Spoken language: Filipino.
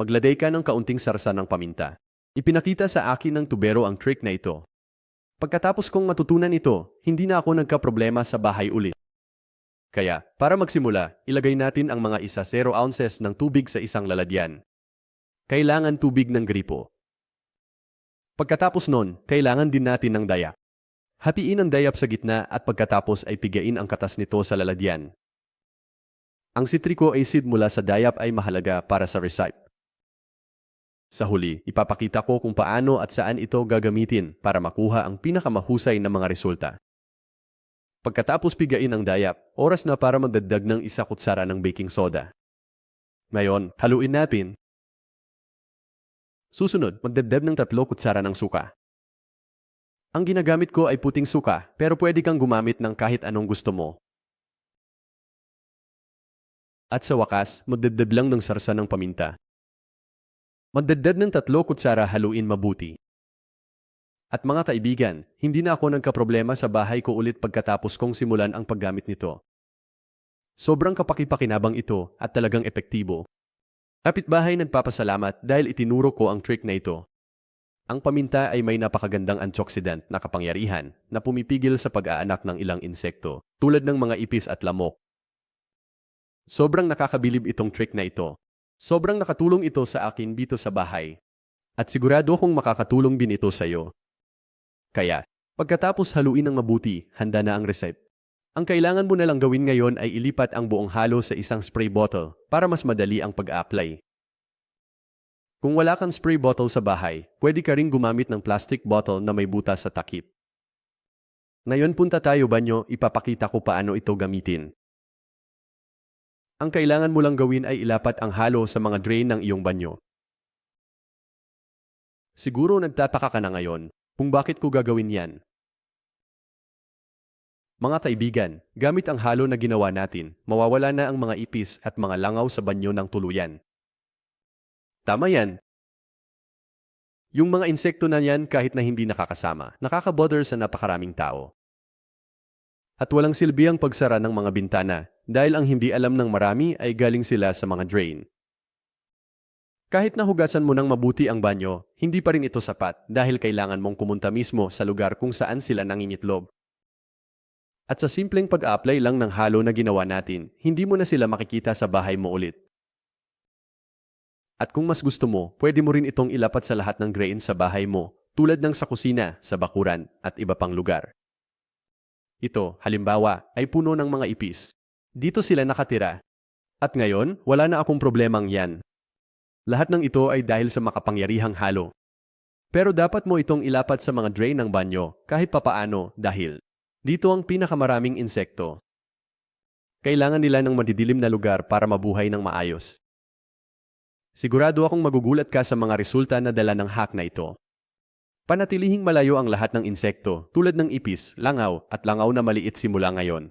Magladay ka ng kaunting sarsa ng paminta. Ipinakita sa akin ng tubero ang trick na ito. Pagkatapos kong matutunan ito, hindi na ako nagka-problema sa bahay ulit. Kaya, para magsimula, ilagay natin ang mga isa 0 ounces ng tubig sa isang lalagyan. Kailangan tubig ng gripo. Pagkatapos nun, kailangan din natin ng dayap. Hapiin ang dayap sa gitna at pagkatapos ay pigain ang katas nito sa lalagyan. Ang citrico acid mula sa dayap ay mahalaga para sa recipe. Sa huli, ipapakita ko kung paano at saan ito gagamitin para makuha ang pinakamahusay na mga resulta. Pagkatapos pigain ang dayap, oras na para magdagdag ng isa kutsara ng baking soda. Ngayon, haluin natin. Susunod, magdagdag ng tatlo kutsara ng suka. Ang ginagamit ko ay puting suka, pero pwede kang gumamit ng kahit anong gusto mo. At sa wakas, magdagdag lang ng sarsa ng paminta. Magdagdag ng tatlo kutsara haluin mabuti. At mga kaibigan, hindi na ako nagkaproblema sa bahay ko ulit pagkatapos kong simulan ang paggamit nito. Sobrang kapakipakinabang ito at talagang epektibo. Kapitbahay nagpapasalamat dahil itinuro ko ang trick na ito. Ang paminta ay may napakagandang antioxidant na kapangyarihan na pumipigil sa pag-aanak ng ilang insekto tulad ng mga ipis at lamok. Sobrang nakakabilib itong trick na ito. Sobrang nakatulong ito sa akin dito sa bahay. At sigurado kong makakatulong din ito sa iyo. Kaya, pagkatapos haluin ng mabuti, handa na ang recipe. Ang kailangan mo na lang gawin ngayon ay ilipat ang buong halo sa isang spray bottle para mas madali ang pag-apply. Kung wala kang spray bottle sa bahay, pwede ka rin gumamit ng plastic bottle na may butas sa takip. Ngayon punta tayo banyo, ipapakita ko paano ito gamitin. Ang kailangan mo lang gawin ay ilapat ang halo sa mga drain ng iyong banyo. Siguro nagtataka ka na ngayon kung bakit ko gagawin yan. Mga kaibigan, gamit ang halo na ginawa natin, mawawala na ang mga ipis at mga langaw sa banyo ng tuluyan. Tama yan. Yung mga insekto na yan kahit na hindi nakakasama, nakakabother sa napakaraming tao. At walang silbi ang pagsara ng mga bintana dahil ang hindi alam ng marami ay galing sila sa mga drain. Kahit nahugasan mo ng mabuti ang banyo, hindi pa rin ito sapat dahil kailangan mong kumunta mismo sa lugar kung saan sila nangingitlog. At sa simpleng pag-apply lang ng halo na ginawa natin, hindi mo na sila makikita sa bahay mo ulit. At kung mas gusto mo, pwede mo rin itong ilapat sa lahat ng grain sa bahay mo, tulad ng sa kusina, sa bakuran, at iba pang lugar. Ito, halimbawa, ay puno ng mga ipis. Dito sila nakatira. At ngayon, wala na akong problemang yan. Lahat ng ito ay dahil sa makapangyarihang halo. Pero dapat mo itong ilapat sa mga drain ng banyo kahit papaano dahil dito ang pinakamaraming insekto. Kailangan nila ng madidilim na lugar para mabuhay ng maayos. Sigurado akong magugulat ka sa mga resulta na dala ng hack na ito. Panatilihing malayo ang lahat ng insekto tulad ng ipis, langaw at langaw na maliit simula ngayon.